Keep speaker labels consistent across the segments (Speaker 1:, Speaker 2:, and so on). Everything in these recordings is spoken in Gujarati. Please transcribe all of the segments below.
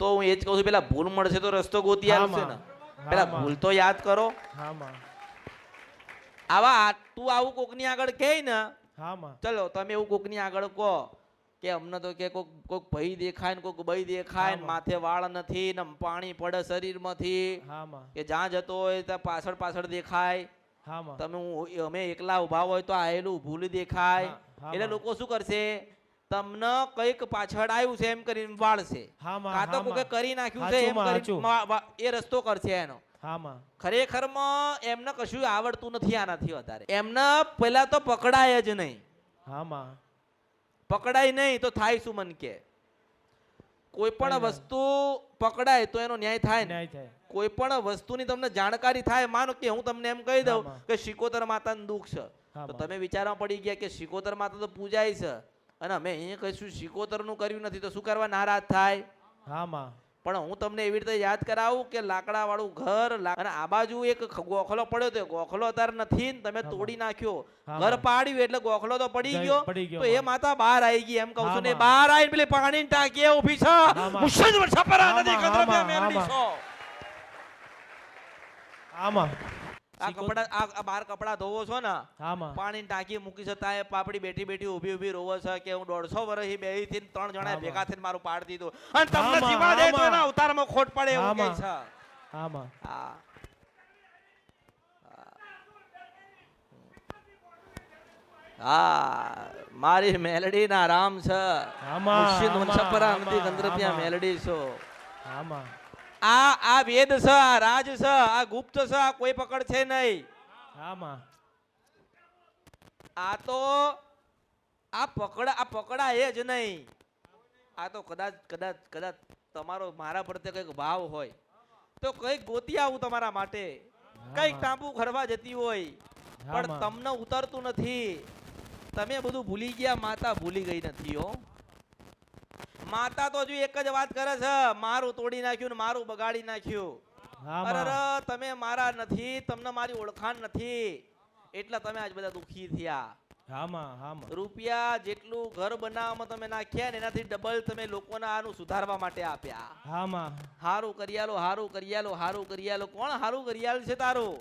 Speaker 1: તો હું એ જ કહું છું પેલા ભૂલ મળશે તો રસ્તો ગોતી આવશે ને. પેલા ભૂલ તો યાદ કરો. આવા તું આવું કોકની આગળ કે ને ચલો તમે એવું કોકની આગળ કહો કે અમને તો કે કોક કોક ભાઈ દેખાય ને કોક ભાઈ દેખાય ને માથે વાળ નથી ને પાણી પડે શરીરમાંથી.
Speaker 2: માંથી
Speaker 1: કે જ્યાં જતો હોય ત્યાં પાછળ પાછળ દેખાય. તમે હું અમે એકલા ઊભા હોય તો આયેલું ભૂલ દેખાય. એટલે લોકો શું કરશે? તમને કંઈક પાછળ આવ્યું છે એમ કરીને વાળશે. કાં તો કોકે કરી નાખ્યું છે એમ કરીને એ રસ્તો કરશે એનો. ખરેખરમાં એમને કશું આવડતું નથી આનાથી વધારે. એમને પહેલા તો પકડાય જ નહીં. પકડાય નહીં તો થાય શું મન કે? કોઈ પણ વસ્તુ પકડાય તો એનો ન્યાય થાય ને. કોઈ પણ વસ્તુની તમને જાણકારી થાય માનો કે હું તમને એમ કહી દઉં કે શિકોતર માતાનું દુઃખ છે. તો તમે વિચારમાં પડી ગયા કે શિકોતર માતા તો પૂજાય છે. અને અમે અહીંયા કશું શિકોતરનું કર્યું નથી તો શું કરવા નારાજ થાય?
Speaker 2: હા માં.
Speaker 1: પણ હું તમને એવી રીતે યાદ કરાવું કે લાકડા વાળું ઘર અને આ બાજુ એક ગોખલો પડ્યો તો ગોખલો અત્યારે નથી ને તમે તોડી નાખ્યો. ઘર પાડ્યું એટલે ગોખલો તો પડી ગયો. તો એ માતા બહાર આવી ગઈ એમ કહું છું. ને. બહાર આવીને પેલી પાણી ટાંકી ઊભી છે. છપરા નદી આ કપડા આ ધોવો છો ને પાણી ટાંકી મૂકી છતાં એ પાપડી બેઠી બેઠી ઊભી ઊભી રોવે છે કે હું દોઢસો વર્ષ બેથી ત્રણ જણા ભેગા થઈને મારું પાડ દીધું. અને તમને જીવા દે તો એના અવતારમાં ખોટ પડે એવું
Speaker 2: કે
Speaker 1: છે.
Speaker 2: આમાં.
Speaker 1: હા. હા. મારી મેલડી ના રામ છે.
Speaker 2: આમાં,
Speaker 1: મુર્શિદ
Speaker 2: આમાં,
Speaker 1: ગંદ્રપિયા મેલડી છો.
Speaker 2: હા માં
Speaker 1: આ આ વેદ છે આ રાજ છે આ ગુપ્ત છે આ કોઈ પકડ છે નહીં.
Speaker 2: આમાં.
Speaker 1: આ તો આ પકડા આ પકડાય જ નહીં. આ તો કદાચ કદાચ કદાચ તમારો મારા પ્રત્યે કંઈક ભાવ હોય. તો કંઈક ગોતી આવું તમારા માટે. કંઈક ટાંપુ ખરવા જતી હોય. પણ તમને ઉતરતું નથી. તમે બધું ભૂલી ગયા માતા ભૂલી ગઈ નથી હો. માતા તો હજુ એક જ વાત કરે છે મારું તોડી નાખ્યું ને મારું બગાડી નાખ્યું. અરે તમે મારા નથી તમને મારી ઓળખાણ નથી. એટલે તમે આજ બધા દુખી થયા. રૂપિયા જેટલું ઘર બનાવવામાં તમે નાખ્યા ને એનાથી ડબલ તમે લોકોને આનું સુધારવા માટે આપ્યા.
Speaker 2: હામાં
Speaker 1: હારું કરિયાલો હારું કરિયાલો હારું કરિયાલો. કોણ હારું કરિયાલ છે તારું?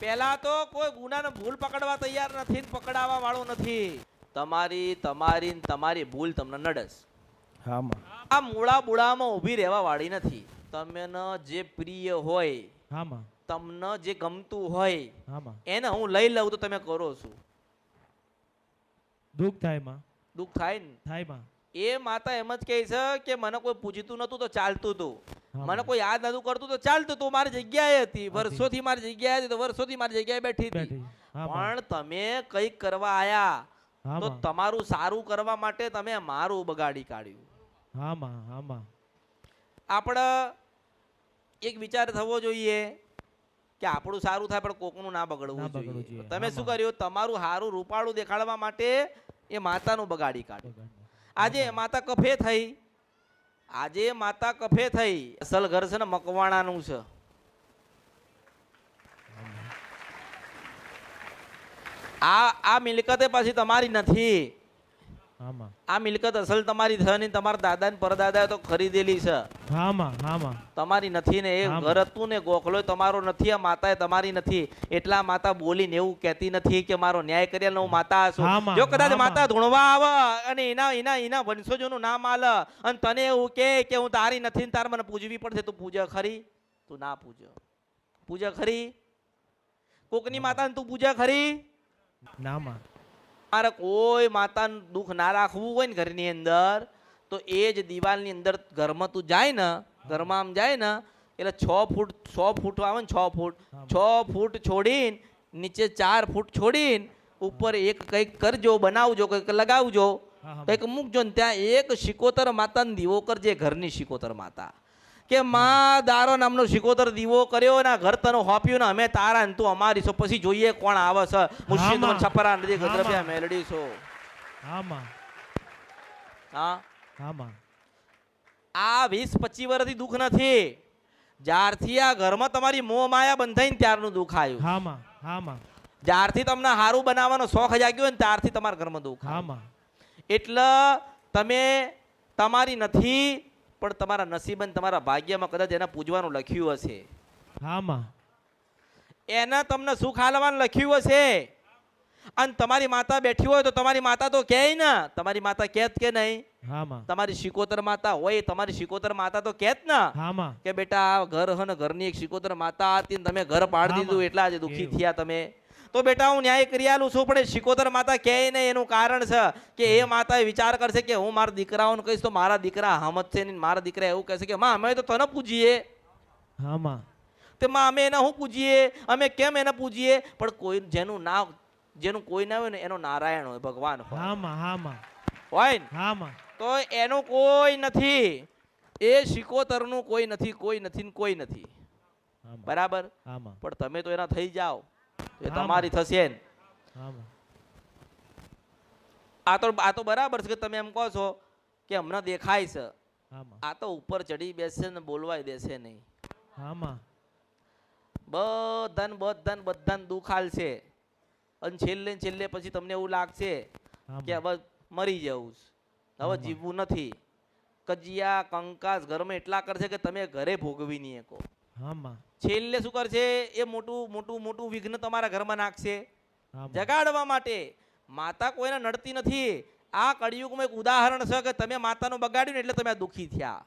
Speaker 1: પહેલા તો કોઈ ગુનાને ભૂલ પકડવા તૈયાર નથી પકડાવા વાળો નથી. તમારી તમારી ને તમારી ભૂલ તમને નડસ આ મૂળા બુળામાં ઊભી રહેવા વાળી નથી. તમને જે પ્રિય હોય તમને જે ગમતું હોય એને હું લઈ લઉં તો તમે કરો છો.
Speaker 2: દુઃખ થાયમાં.
Speaker 1: દુઃખ થાય ને?
Speaker 2: થાયમાં.
Speaker 1: એ માતા એમ જ કહે છે કે મને કોઈ પૂછતું નતું તો ચાલતું હતું મને કોઈ યાદ નતું કરતું તો ચાલતું હતું મારી જગ્યાએ હતી. વર્ષોથી મારી જગ્યાએ હતી તો વર્ષોથી મારી જગ્યાએ બેઠી હતી. પણ તમે કંઈક કરવા આયા તો તમારું સારું કરવા માટે તમે મારું બગાડી કાઢ્યું.
Speaker 2: હા આમાં
Speaker 1: આપણે એક વિચાર થવો જોઈએ કે આપણું સારું થાય પણ કોકનું ના બગડવું જોઈએ. તમે શું કર્યું? તમારું સારું રૂપાળું દેખાડવા માટે એ માતાનું બગાડી કાઢ્યું. આજે માતા કફે થઈ. આજે માતા કફે થઈ. અસલ ઘર છે ને મકવાણાનું છે. આ આ મિલકતે પાછી તમારી નથી. આ મિલકત અસલ તમારી છે ને તમારા દાદા ને પરદાદા તો ખરીદેલી છે. તમારી નથી ને એ ઘર હતું ને ગોખલો તમારો નથી આ માતા તમારી નથી. એટલા માતા બોલીને એવું કહેતી નથી કે મારો ન્યાય કર્યા હું માતા છું. જો કદાચ માતા ધૂણવા આવે અને એના એના એના વંશજોનું નામ આલ અને તને એવું કે કે હું તારી નથી ને તાર મને પૂજવી પડશે તું પૂજા ખરી? તું ના પૂજો. પૂજા ખરી? કોકની માતાને તું પૂજા ખરી?
Speaker 2: ના માં
Speaker 1: મારે કોઈ માતાનું દુઃખ ના રાખવું હોય ને ઘરની અંદર તો એ જ દિવાલની અંદર ઘરમાં તું જાય ને ઘરમાં આમ જાય ને એટલે છ ફૂટ છ ફૂટ આવે ને છ ફૂટ છ ફૂટ છોડીને નીચે ચાર ફૂટ છોડીને ઉપર એક કંઈક કરજો બનાવજો કંઈક લગાવજો કંઈક મૂકજો ને ત્યાં એક શિકોતર માતાને દીવો કરજે ઘરની શિકોતર માતા. કે માં દારો નામનો શિકોતર દીવો કર્યો ને ઘર તને હોપ્યું ને અમે તારા ને તું અમારી છો. પછી જોઈએ કોણ આવે છે. મુર્શિદ છપરા નદી
Speaker 2: હા,
Speaker 1: મેલડી છો.
Speaker 2: હા
Speaker 1: હા?
Speaker 2: હા
Speaker 1: આ વીસ પચીસ વર્ષથી દુઃખ નથી. જ્યારથી આ ઘરમાં તમારી મોહ માયા બંધાઈને ત્યારનું દુઃખ આવ્યું.
Speaker 2: હામાં હામાં.
Speaker 1: જ્યારથી તમને સારું બનાવવાનો શોખ જાગ્યો ને ત્યારથી તમારા ઘરમાં દુઃખ
Speaker 2: હામાં.
Speaker 1: એટલે તમે તમારી નથી પણ તમારા નસીબન તમારા ભાગ્યમાં કદાચ એના પૂજવાનું લખ્યું હશે.
Speaker 2: હામાં.
Speaker 1: એના તમને સુખ હાલવાનું લખ્યું હશે. અને તમારી માતા બેઠી હોય તો તમારી માતા તો કહે ને. તમારી માતા કહેત કે નહીં? તમારી શિકોતર માતા હોય તમારી શિકોતર માતા તો કેત ને. કે બેટા આ ઘર હ ને ઘરની એક શિકોતર માતા હતી તમે ઘર પાડી દીધું એટલા જ દુઃખી થયા તમે. તો બેટા હું ન્યાય કરી આલું છું પણ શિકોતર માતા કહે નહીં એનું કારણ છે કે એ માતા વિચાર કરશે કે હું મારા દીકરાઓને કહીશ તો મારા દીકરા હમત છે ને મારા દીકરા એવું કહેશે કે માં અમે તો તને પૂજીએ.
Speaker 2: હા માં.
Speaker 1: તે માં અમે એને શું પૂજીએ? અમે કેમ એને પૂજીએ? પણ કોઈ જેનું ના જેનું કોઈ ના હોય ને એનો નારાયણ હોય ભગવાન હોય.
Speaker 2: હા માં હા માં.
Speaker 1: હોય ને?
Speaker 2: હા માં.
Speaker 1: તો એનું કોઈ નથી. એ શિકોતરનું કોઈ નથી કોઈ નથી ને કોઈ નથી. બરાબર? પણ તમે તો એના થઈ જાઓ. એ તમારી થશે આ તો આ તો બરાબર છે કે તમે એમ કહો છો કે હમણાં દેખાય છે. આ તો ઉપર ચડી બેસે ને બોલવાય દેશે નહીં.
Speaker 2: હા માં
Speaker 1: બધાને બધાને બધાને દુઃખ હાલશે અને છેલ્લે છેલ્લે પછી તમને એવું લાગશે કે હવે મરી જવું હવે જીવવું નથી. કજિયા કંકાસ ઘરમાં એટલા કરશે કે તમે ઘરે ભોગવી નહીં શકો.
Speaker 2: હા માં
Speaker 1: છેલ્લે શું કરશે? એ મોટું મોટું મોટું વિઘ્ન તમારા ઘરમાં નાખશે. જગાડવા માટે. માતા કોઈને નડતી નથી. આ કળિયુગમાં એક ઉદાહરણ છે કે તમે માતાનું બગાડ્યું ને એટલે તમે દુઃખી થયા.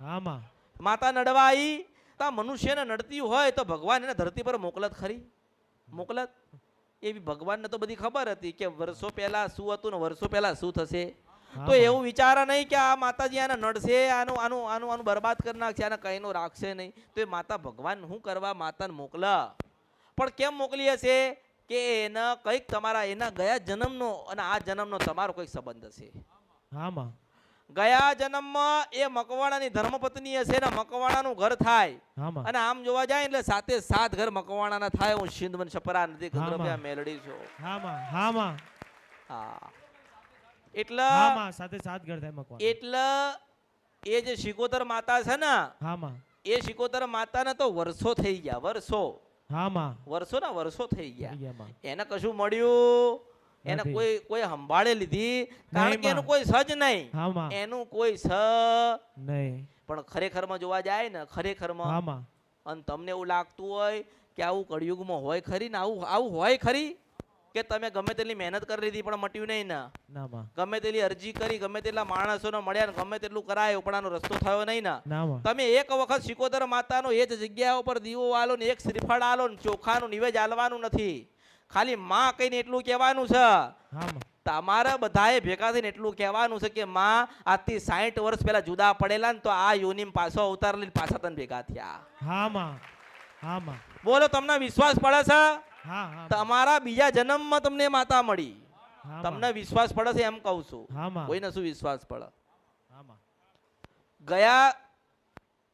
Speaker 2: હા માં
Speaker 1: માતા નડવા આવી તો મનુષ્યને નડતી હોય તો ભગવાન એને ધરતી પર મોકલત ખરી? મોકલત? એવી ભગવાનને તો બધી ખબર હતી કે વર્ષો પહેલા શું હતું ને વર્ષો પહેલા શું થશે? તો એવું વિચારે નહીં કે આ માતાજી આને નડશે આનું આનું આનું આનું બરબાદ કરી નાખશે આને કઈનો રાખશે નહીં. તો એ માતા ભગવાન શું કરવા માતાને મોકલા? પણ કેમ મોકલી હશે? કે એને કંઈક તમારા એના ગયા જન્મનો અને આ જન્મનો તમારો કંઈક સંબંધ હશે.
Speaker 2: હા માં
Speaker 1: ગયા જન્મમાં એ મકવાણાની ધર્મપત્ની હશે ને મકવાણાનું ઘર થાય. અને આમ જોવા જાય એટલે સાતે સાત ઘર મકવાણાના થાય. હું સિંધવન છપરા નદી
Speaker 2: હા,
Speaker 1: મેલડી છું.
Speaker 2: હા માં હા.
Speaker 1: એટલે
Speaker 2: સાથે સાત થાય મકવાન.
Speaker 1: એટલે એ જે શિકોતર માતા છે ને
Speaker 2: હામાં.
Speaker 1: એ શિકોતર માતાને તો વર્ષો થઈ ગયા વર્ષો.
Speaker 2: હામાં.
Speaker 1: વર્ષો ના વર્ષો થઈ ગયા. એને કશું મળ્યું? એને કોઈ કોઈ સંભાળે લીધી? કારણ કે એનું કોઈ સજ નહીં. એનું કોઈ સ
Speaker 2: નહીં.
Speaker 1: પણ ખરેખરમાં જોવા જાય ને
Speaker 2: ખરેખર
Speaker 1: ખરેખરમાં
Speaker 2: માં
Speaker 1: અને તમને એવું લાગતું હોય કે આવું કળિયુગમાં હોય ખરી ને આવું આવું હોય ખરી? કે તમે ગમે તેટલી મહેનત કરી લીધી પણ મટ્યું નહીં ને.
Speaker 2: ના માં.
Speaker 1: ગમે તેટલી અરજી કરી ગમે તેટલા માણસોને મળ્યા ગમે તેટલું કરાયું આનો રસ્તો થયો નહીં ને. તમે એક વખત શિકોતર માતાનો એ જ જગ્યા ઉપર દીવો આલો ને એક શ્રીફળ આલો ને ચોખાનું નિવેજ આલવાનું નથી. ખાલી માં કહીને એટલું કહેવાનું છે. તમારા બધાએ ભેગા થઈને એટલું કહેવાનું છે કે માં આજથી સાઠ વર્ષ પહેલા જુદા પડેલા ને તો આ યોનિમ પાછો અવતાર લઈને પાછા તને ભેગા થયા.
Speaker 2: હા માં. હા માં
Speaker 1: બોલો તમને વિશ્વાસ પડે છે?
Speaker 2: હા હા.
Speaker 1: તમારા બીજા જન્મમાં તમને માતા મળી. તમને વિશ્વાસ પડે છે એમ કહું છું.
Speaker 2: હા માં
Speaker 1: કોઈને શું વિશ્વાસ પડે?
Speaker 2: હા માં
Speaker 1: ગયા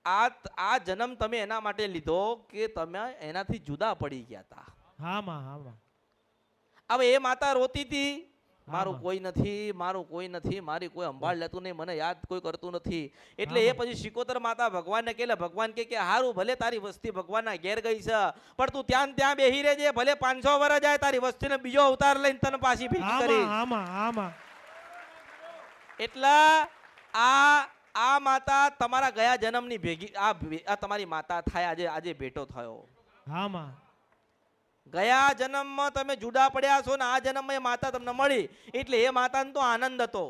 Speaker 1: આ આ જન્મ તમે એના માટે લીધો કે તમે એનાથી જુદા પડી ગયા હતા
Speaker 2: હા માં હા માં
Speaker 1: હવે એ માતા રોતી હતી મારું. કોઈ નથી મારું કોઈ નથી મારી કોઈ સંભાળ લેતું નહીં મને યાદ કોઈ કરતું નથી. એટલે એ પછી શિકોતર માતા ભગવાનને કે ભગવાન કે કે હારું ભલે તારી વસ્તી ભગવાનના ઘેર ગઈ છે પણ તું ત્યાં ત્યાં બેહી રહેજે ભલે પાંચસો વર્ષ જાય તારી વસ્તીને બીજો અવતાર લઈને તને પાછી ભેગી કરી એટલે આ આ માતા તમારા ગયા જન્મની ભેગી આ આ તમારી માતા થાય આજે આજે ભેટો થયો.
Speaker 2: હા માં
Speaker 1: ગયા જન્મમાં તમે જુદા પડ્યા છો ને આ જન્મમાં એ માતા તમને મળી. એટલે એ માતાને તો આનંદ હતો.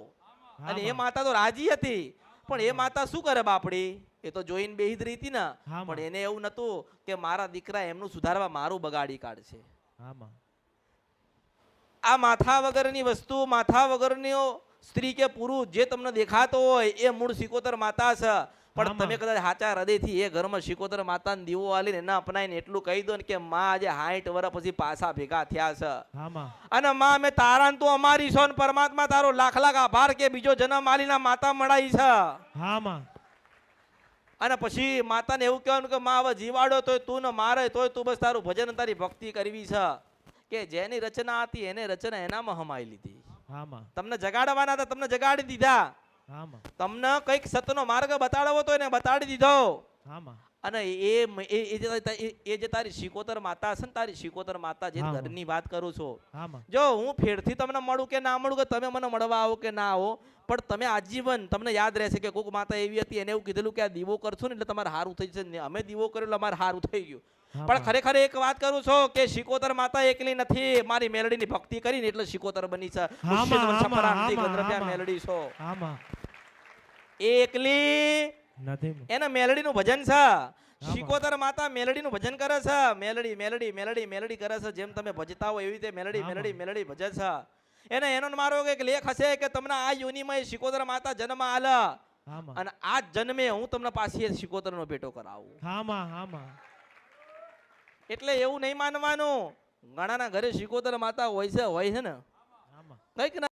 Speaker 1: અને એ માતા તો રાજી હતી. પણ એ માતા શું કરે બાપડી? એ તો જોઈને બેહી જ રહી ને પણ એને એવું નતું કે મારા દીકરા એમનું સુધારવા મારું બગાડી કાઢશે. આ માથા વગરની વસ્તુ માથા વગરની સ્ત્રી કે પુરુષ જે તમને દેખાતો હોય એ મૂળ સિકોતર માતા છે. પણ તમે કદાચ સાચા હૃદયથી એ ઘરમાં શિકોતર માતાને દીવો આલીને એના અપનાવીને એટલું કહી દો ને કે માં આજે હાઈઠ વર્ષ પછી પાછા ભેગા થયા છે. અને માં અમે તારા તું અમારી છો ને પરમાત્મા તારો લાખ લાખ આભાર કે બીજો જન્મ આલીના માતા મળાઈ છે.
Speaker 2: હા માં
Speaker 1: અને પછી માતાને એવું કહેવાનું કે માં હવે જીવાડો તોય તું ને મારે તોય તું બસ તારું ભજન તારી ભક્તિ કરવી છે. કે જેની રચના હતી એને રચના એનામાં હમાઈ લીધી. તમને જગાડવાના હતા તમને જગાડી દીધા. તમને કંઈક સતનો માર્ગ બતાડવો તો એને બતાડી દીધો. અને એ એ જે તારી શિકોતર માતા હશે ને તારી શિકોતર માતા જે. ઘરની વાત કરું છું. જો હું ફેરથી તમને મળું કે ના મળું કે તમે મને મળવા આવો કે ના આવો પણ તમે આજીવન તમને યાદ રહેશે કે કોક માતા એવી હતી એને એવું કીધેલું કે આ દીવો કરશો ને એટલે તમારે સારું થઈ જશે ને અમે દીવો કર્યો એટલે અમારે સારું થઈ ગયું. પણ ખરેખર એક વાત કરું છું કે શિકોતર માતા એકલી નથી મારી મેલડીની ભક્તિ કરીને એટલે શિકોતર બની છે. મેલડી છો. એ એકલી
Speaker 2: નથી.
Speaker 1: એના મેલડીનું ભજન છે. શિકોતર માતા મેલડીનું ભજન કરે છે. મેલડી મેલડી મેલડી મેલડી કરે છે. જેમ તમે ભજતા હો એવી રીતે મેલડી મેલડી મેલડી ભજે છે. એને એનો મારો એક લેખ હશે કે તમને આ યોનિમાં એ શિકોતર માતા જન્મ આલ. અને આ જન્મે હું તમને પાછી શિકોતર નો ભેટો કરાવું.
Speaker 2: હા માં
Speaker 1: એટલે એવું નહીં માનવાનું. ઘણાના ઘરે શિકોતર માતા હોય છે હોય છે ને? કંઈક